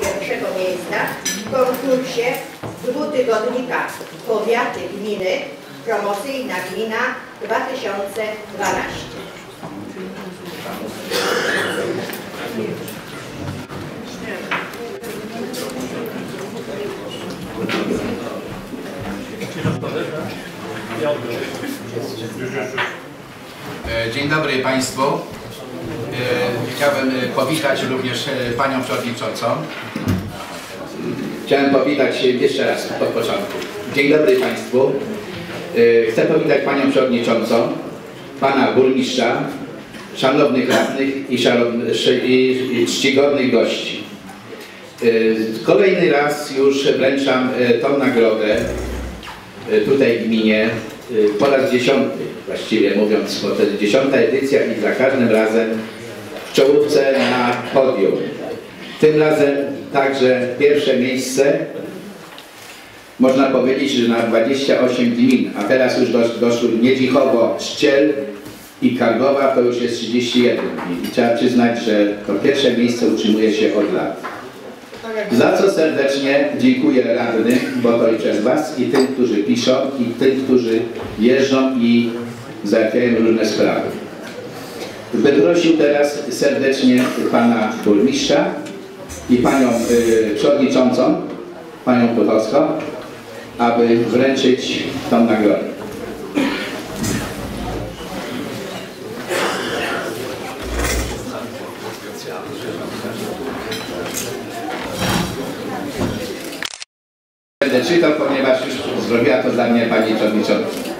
pierwszego miejsca w konkursie dwutygodnika Powiaty Gminy Promocyjna Gmina 2012. E, Dzień dobry Państwu. E, Chciałbym e, powitać również e, Panią Przewodniczącą. Chciałem powitać jeszcze raz od początku. Dzień dobry Państwu. Chcę powitać Panią Przewodniczącą, Pana Burmistrza, Szanownych Radnych i, szanowny- szy- i, czcigodnych gości. Kolejny raz już wręczam tą nagrodę tutaj w gminie po raz dziesiąty właściwie mówiąc, bo to jest dziesiąta edycja i za każdym razem w czołówce na podium. Tym razem także pierwsze miejsce można powiedzieć, że na 28 gmin, a teraz już dosz, doszły Niedźwichowo, Szczel i Kargowa, to już jest 31 gmin. I trzeba przyznać, że to pierwsze miejsce utrzymuje się od lat. Za co serdecznie dziękuję radnym, bo to i przez Was, i tym, którzy piszą, i tym, którzy jeżdżą i załatwiają różne sprawy. Bym prosił teraz serdecznie Pana Burmistrza i Panią y, Przewodniczącą, Panią Puchowską, aby wręczyć tą nagrodę. Będę czytał, ponieważ już zrobiła to dla mnie Pani Przewodnicząca.